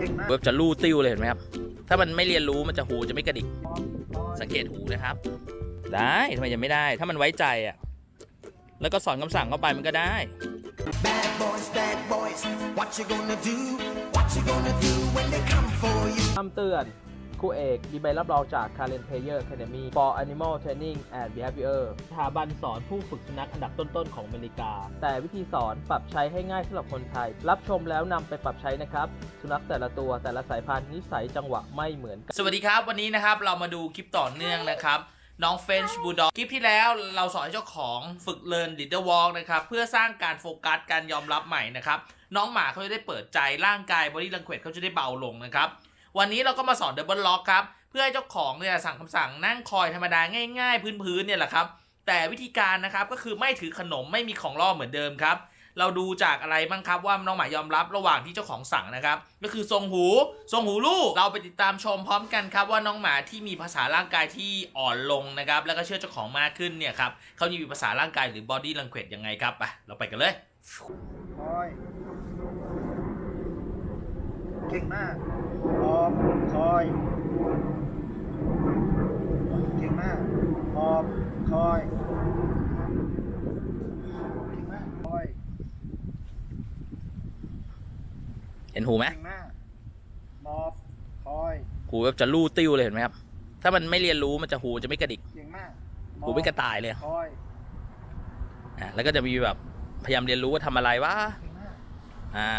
เก่งมากเว็บจะลู่ติ้วเลยเห็นไหมครับ ถ้ามันไม่เรียนรู้มันจะหูจะไม่กระดิก สังเกตหูนะครับ ได้ทำไมยังไม่ได้ ถ้ามันไว้ใจอะ แล้วก็สอนคำสั่งเข้าไปมันก็ได้ Bad boys, bad boys, what you gonna do? What you gonna do when they come for you? คำเตือน ครูเอก มีใบรับรองจาก Karen Player Academy for Animal Training and Behavior สถาบันสอนผู้ฝึกสุนัขอันดับต้นๆของอเมริกา แต่วิธีสอนปรับใช้ให้ง่ายสำหรับคนไทย รับชมแล้วนำไปปรับใช้นะครับ สุนัขแต่ละตัวแต่ละสายพันธุ์นิสัยจังหวะไม่เหมือนกัน สวัสดีครับวันนี้นะครับเรามาดูคลิปต่อเนื่องนะครับน้องเฟนช์บูลด็อกคลิปที่แล้วเราสอนให้เจ้าของฝึกเลิร์นดิดเดอร์วอล์กนะครับเพื่อสร้างการโฟกัสการยอมรับใหม่นะครับน้องหมาเขาจะได้เปิดใจร่างกายบอดี้ลังเควเขาจะได้เบาลงนะครับ วันนี้เราก็มาสอนดับเบิลล็อกครับ เพื่อให้เจ้าของเนี่ยสั่งคำสั่งนั่งคอยธรรมดาง่าย ๆ พื้นๆเนี่ยแหละครับ แต่วิธีการนะครับก็คือไม่ถือขนมไม่มีของล่อเหมือนเดิมครับ เราดูจากอะไรบ้างครับว่าน้องหมายอมรับระหว่างที่เจ้าของสั่งนะครับ ก็คือทรงหูทรงหูลูกเราไปติดตามชมพร้อมกันครับว่าน้องหมาที่มีภาษาร่างกายที่อ่อนลงนะครับแล้วก็เชื่อเจ้าของมากขึ้นเนี่ยครับเขามีภาษาร่างกายหรือ body language ยังไงครับไปเราไปกันเลย เก่งมากพร้อมคอยเก่งมากพร้อมคอยเก่งมากคอยเห็นหูไหมเก่งมากมอบคอยหูแบบจะลู่ติ้วเลยเห็นไหมครับ ถ้ามันไม่เรียนรู้มันจะหูจะไม่กระดิกเก่งมากหูเป็นกระต่ายเลยคอยอะแล้วก็จะมีแบบพยายามเรียนรู้ว่าทำอะไรวะเก่งมากอ่า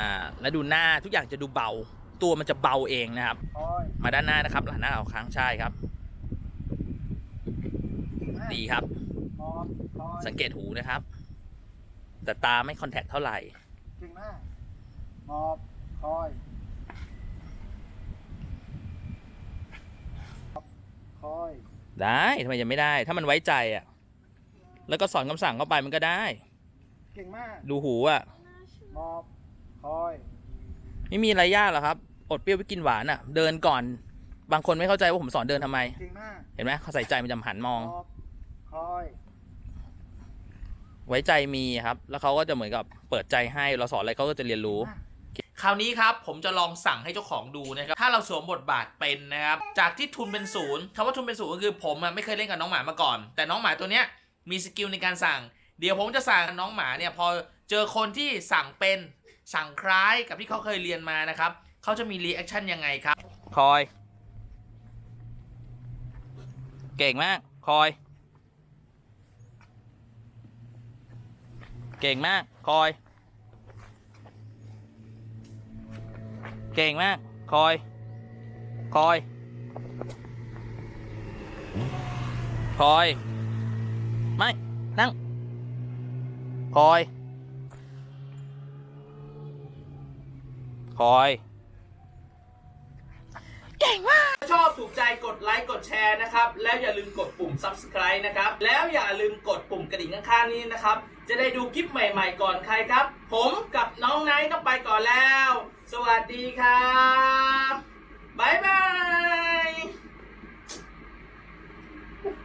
แล้วดูหน้าทุกอย่างจะดูเบา ตัวมันจะเบาเองนะครับคอยมาด้านหน้านะครับหันหน้าออกครั้งใช่ครับเก่งมากดีครับมอบคอยสังเกตหูนะครับ แต่ตาไม่คอนแทคเท่าไหร่เก่งมากมอบคอยคอยได้ทำไมยังไม่ได้ ถ้ามันไว้ใจอะ แล้วก็สอนคำสั่งเข้าไปมันก็ได้ เก่งมาก ดูหูอะมอบคอย ไม่มีอะไรยากหรอกครับ อดเปรี้ยวไปกินหวานอะ เดินก่อน บางคนไม่เข้าใจว่าผมสอนเดินทำไมเก่งมากเห็นไหมเขาใส่ใจมันจะหันมองมอบคอย ไว้ใจมีครับ แล้วเขาก็จะเหมือนกับเปิดใจให้เราสอนอะไรเขาก็จะเรียนรู้ คราวนี้ครับผมจะลองสั่งให้เจ้าของดูนะครับ ถ้าเราสวมบทบาทเป็นนะครับ จากที่ทุนเป็นศูนย์คำว่าทุนเป็นศูนย์ก็คือผมอะไม่เคยเล่นกับน้องหมามาก่อน แต่น้องหมาตัวเนี้ยมีสกิลในการสั่ง เดี๋ยวผมจะสั่งน้องหมาเนี่ยพอเจอคนที่สั่งเป็นสั่งคล้ายกับที่เขาเคยเรียนมานะครับ เขาจะมีรีแอคชั่นยังไงครับ คอย เก่งมาก คอย เก่งมาก คอย เก่งมาก คอย คอย คอย ไม่ นั่ง คอย คอย เก่งมาก ชอบถูกใจกดไลค์กดแชร์นะครับ แล้วอย่าลืมกดปุ่ม subscribe นะครับ แล้วอย่าลืมกดปุ่มกระดิ่งข้างๆนี้นะครับ จะได้ดูคลิปใหม่ๆก่อนใครครับ ผมกับน้องไนท์ต้องไปก่อนแล้ว สวัสดีครับบ๊ายบาย